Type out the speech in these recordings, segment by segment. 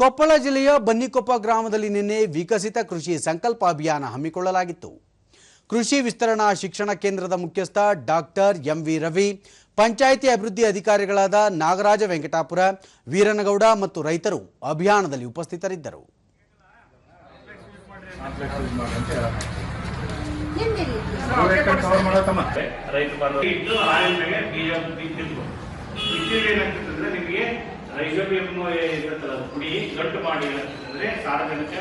ಕೊಪ್ಪಳ ಜಿಲ್ಲೆಯ ಬನ್ನಿಕೊಪ್ಪ ಗ್ರಾಮದಲ್ಲಿ ನಿನ್ನೆ ವಿಕಸಿತ ಕೃಷಿ ಸಂಕಲ್ಪ ಅಭಿಯಾನ ಹಮ್ಮಿಕೊಳ್ಳಲಾಗಿತ್ತು. ಕೃಷಿ ವಿಸ್ತರಣಾ ಶಿಕ್ಷಣ ಕೇಂದ್ರದ ಮುಖ್ಯಸ್ಥ ಡಾಕ್ಟರ್ ಎಂ ವಿ ರವಿ, ಪಂಚಾಯಿತಿ ಅಭಿವೃದ್ಧಿ ಅಧಿಕಾರಿಗಳಾದ ನಾಗರಾಜ ವೆಂಕಟಾಪುರ, ವೀರನಗೌಡ ಮತ್ತು ರೈತರು ಅಭಿಯಾನದಲ್ಲಿ ಉಪಸ್ಥಿತರಿದ್ದರು. ನಿಮಗೆ ಇರುತ್ತಲ್ಲ ಪುಡಿ ಮಾಡಿ ಅಂತಂದ್ರೆ ಸಾರ್ವಜನಿಕ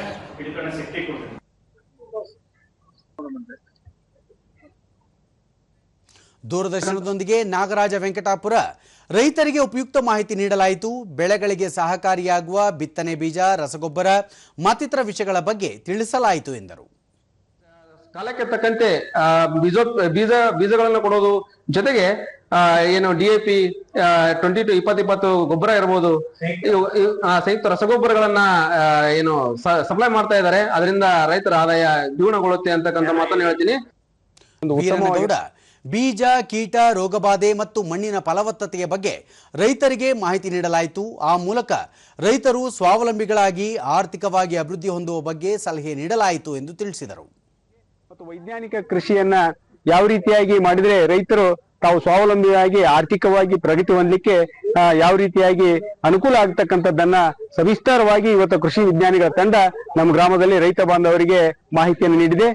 ಶಕ್ತಿ ದೂರದರ್ಶನದೊಂದಿಗೆ ನಾಗರಾಜ ವೆಂಕಟಾಪುರ. ರೈತರಿಗೆ ಉಪಯುಕ್ತ ಮಾಹಿತಿ ನೀಡಲಾಯಿತು. ಬೆಳೆಗಳಿಗೆ ಸಹಕಾರಿಯಾಗುವ ಬಿತ್ತನೆ ಬೀಜ, ರಸಗೊಬ್ಬರ, ಮತ್ತಿತರ ವಿಷಯಗಳ ಬಗ್ಗೆ ತಿಳಿಸಲಾಯಿತು ಎಂದರು. ಕಾಲಕ್ಕೆ ತಕ್ಕಂತೆ ಬೀಜ ಬೀಜ ಬೀಜಗಳನ್ನ ಕೊಡೋದು. ಜೊತೆಗೆ ಏನು D A P twenty two ಇಪ್ಪತ್ ಇಪ್ಪತ್ತು ಗೊಬ್ಬರ ಇರ್ಬೋದು. ಸಂಯುಕ್ತ ರಸಗೊಬ್ಬರಗಳನ್ನ ಏನು ಸಪ್ಲೈ ಮಾಡ್ತಾ ಇದ್ದಾರೆ. ಅದರಿಂದ ರೈತರ ಆದಾಯ ದ್ವಿಗುಣಗೊಳ್ಳುತ್ತೆ ಅಂತಕ್ಕಂಥ ಮಾತನ್ನು ಹೇಳ್ತೀನಿ. ಬೀಜ ಕೀಟ ರೋಗಬಾಧೆ ಮತ್ತು ಮಣ್ಣಿನ ಫಲವತ್ತತೆಯ ಬಗ್ಗೆ ರೈತರಿಗೆ ಮಾಹಿತಿ ನೀಡಲಾಯಿತು. ಆ ಮೂಲಕ ರೈತರು ಸ್ವಾವಲಂಬಿಗಳಾಗಿ ಆರ್ಥಿಕವಾಗಿ ಅಭಿವೃದ್ಧಿ ಹೊಂದುವ ಬಗ್ಗೆ ಸಲಹೆ ನೀಡಲಾಯಿತು ಎಂದು ತಿಳಿಸಿದರು. ಮತ್ತು ವೈಜ್ಞಾನಿಕ ಕೃಷಿಯನ್ನ ಯಾವ ರೀತಿಯಾಗಿ ಮಾಡಿದ್ರೆ ರೈತರು ತಾವು ಸ್ವಾವಲಂಬಿಯಾಗಿ, ಆರ್ಥಿಕವಾಗಿ ಪ್ರಗತಿ ಹೊಂದಲಿಕ್ಕೆ ಯಾವ ರೀತಿಯಾಗಿ ಅನುಕೂಲ ಆಗ್ತಕ್ಕಂಥದ್ದನ್ನ ಸವಿಸ್ತಾರವಾಗಿ ಇವತ್ತು ಕೃಷಿ ವಿಜ್ಞಾನಿಗಳ ತಂಡ ನಮ್ಮ ಗ್ರಾಮದಲ್ಲಿ ರೈತ ಬಾಂಧವರಿಗೆ ಮಾಹಿತಿಯನ್ನು ನೀಡಿದೆ.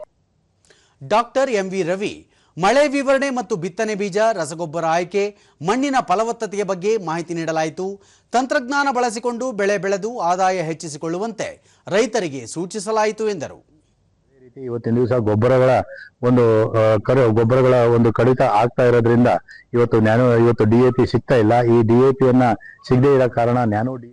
ಡಾಕ್ಟರ್ ಎಂ ವಿ ರವಿ, ಮಳೆ ವಿವರಣೆ ಮತ್ತು ಬಿತ್ತನೆ ಬೀಜ, ರಸಗೊಬ್ಬರ ಆಯ್ಕೆ, ಮಣ್ಣಿನ ಫಲವತ್ತತೆಯ ಬಗ್ಗೆ ಮಾಹಿತಿ ನೀಡಲಾಯಿತು. ತಂತ್ರಜ್ಞಾನ ಬಳಸಿಕೊಂಡು ಬೆಳೆ ಬೆಳೆದು ಆದಾಯ ಹೆಚ್ಚಿಸಿಕೊಳ್ಳುವಂತೆ ರೈತರಿಗೆ ಸೂಚಿಸಲಾಯಿತು ಎಂದರು. ರೀತಿ ಇವತ್ತಿನ ದಿವಸ ಗೊಬ್ಬರಗಳ ಒಂದು ಕರೆ, ಗೊಬ್ಬರಗಳ ಒಂದು ಕಡಿತ ಆಗ್ತಾ ಇರೋದ್ರಿಂದ ಇವತ್ತು ನ್ಯಾನೋ, ಇವತ್ತು ಡಿ ಎ ಪಿ ಸಿಗ್ತಾ ಇಲ್ಲ. ಈ ಡಿ ಎ ಪಿಯನ್ನ ಸಿಗದೇ ಇರೋ ಕಾರಣ ನ್ಯಾನೋ ಡಿ